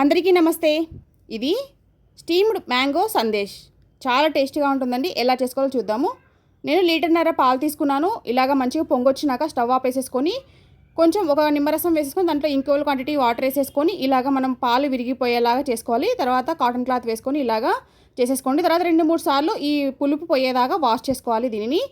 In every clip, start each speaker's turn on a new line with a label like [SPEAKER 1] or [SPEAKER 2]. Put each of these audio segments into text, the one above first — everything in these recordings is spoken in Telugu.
[SPEAKER 1] అందరికీ నమస్తే. ఇది స్టీమ్డ్ మ్యాంగో సందేశ్. చాలా టేస్టీగా ఉంటుందండి. ఎలా చేసుకోవాలో చూద్దాము. నేను లీటర్న్నర పాలు తీసుకున్నాను. ఇలాగ మంచిగా పొంగొచ్చినాక స్టవ్ ఆఫ్ వేసేసుకొని కొంచెం ఒక నిమ్మరసం వేసేసుకొని దాంట్లో ఇంకోల్ క్వాంటిటీ వాటర్ వేసేసుకొని ఇలాగ మనం పాలు విరిగిపోయేలాగా చేసుకోవాలి. తర్వాత కాటన్ క్లాత్ వేసుకొని ఇలాగా చేసేసుకోండి. తర్వాత రెండు మూడు సార్లు ఈ పులుపు పోయేదాకా వాష్ చేసుకోవాలి దీనిని.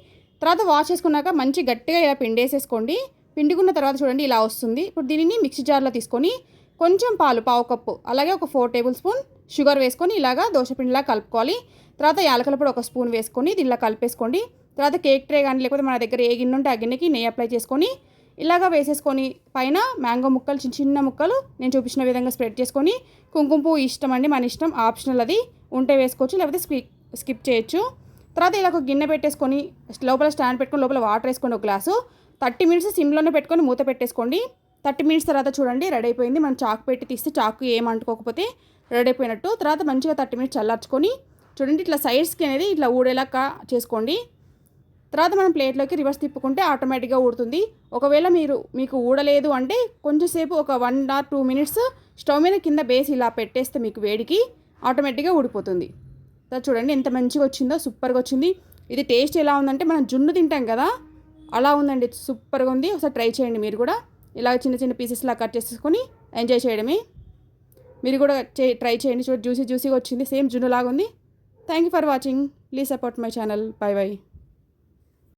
[SPEAKER 1] తర్వాత వాష్ చేసుకున్నాక మంచి గట్టిగా ఇలా పిండేసేసుకోండి. పిండుకున్న తర్వాత చూడండి ఇలా వస్తుంది. ఇప్పుడు దీనిని మిక్సీ జార్లో తీసుకొని కొంచెం పాలు పావు కప్పు అలాగే ఒక ఫోర్ టేబుల్ స్పూన్ షుగర్ వేసుకొని ఇలాగా దోశపిండిలా కలుపుకోవాలి. తర్వాత యాలకల పొడి ఒక స్పూన్ వేసుకొని దీనిలో కలిపేసుకోండి. తర్వాత కేక్ ట్రే కానీ లేకపోతే మన దగ్గర ఏ గిన్నె ఉంటే ఆ గిన్నెకి నెయ్యి అప్లై చేసుకొని ఇలాగా వేసేసుకొని పైన మ్యాంగో ముక్కలు చిన్న చిన్న ముక్కలు నేను చూపించిన విధంగా స్ప్రెడ్ చేసుకొని కుంకుమ పువ్వు ఇష్టం అండి మన ఇష్టం ఆప్షనల్ అది. ఉంటే వేసుకోవచ్చు లేకపోతే స్కిప్ స్కిప్ చేయొచ్చు. తర్వాత ఇలా ఒక గిన్నె పెట్టేసుకొని లోపల స్టాండ్ పెట్టుకొని లోపల వాటర్ వేసుకొని ఒక గ్లాసు. థర్టీ మినిట్స్ సిమ్లోనే పెట్టుకొని మూత పెట్టేసుకోండి. థర్టీ మినిట్స్ తర్వాత చూడండి రెడీ అయిపోయింది. మనం చాకు పెట్టి తీస్తే చాకు ఏం అంటుకోకపోతే రెడీ అయిపోయినట్టు. తర్వాత మంచిగా థర్టీ మినిట్స్ చల్లార్చుకొని చూడండి ఇట్లా సైడ్స్కి అనేది ఇట్లా ఊడేలా చేసుకోండి. తర్వాత మనం ప్లేట్లోకి రివర్స్ తిప్పుకుంటే ఆటోమేటిక్గా ఊడుతుంది. ఒకవేళ మీరు మీకు ఊడలేదు అంటే కొంచెంసేపు ఒక one or two minutes stove మీద కింద బేస్ ఇలా పెట్టేస్తే మీకు వేడికి ఆటోమేటిక్గా ఊడిపోతుంది. తర్వాత చూడండి ఎంత మంచిగా వచ్చిందో సూపర్గా వచ్చింది. ఇది టేస్ట్ ఎలా ఉందంటే మనం జున్ను తింటాం కదా అలా ఉందండి సూపర్గా ఉంది. ఒకసారి ట్రై చేయండి మీరు కూడా. ఇలా చిన్న చిన్న పీసెస్లా కట్ చేసుకొని ఎంజాయ్ చేయడమే. మీరు కూడా చే ట్రై చేయండి. చూడ జ్యూసీ జ్యూసీగా వచ్చింది. సేమ్ జున్ను లాగా ఉంది. Thank you for watching please support my channel bye bye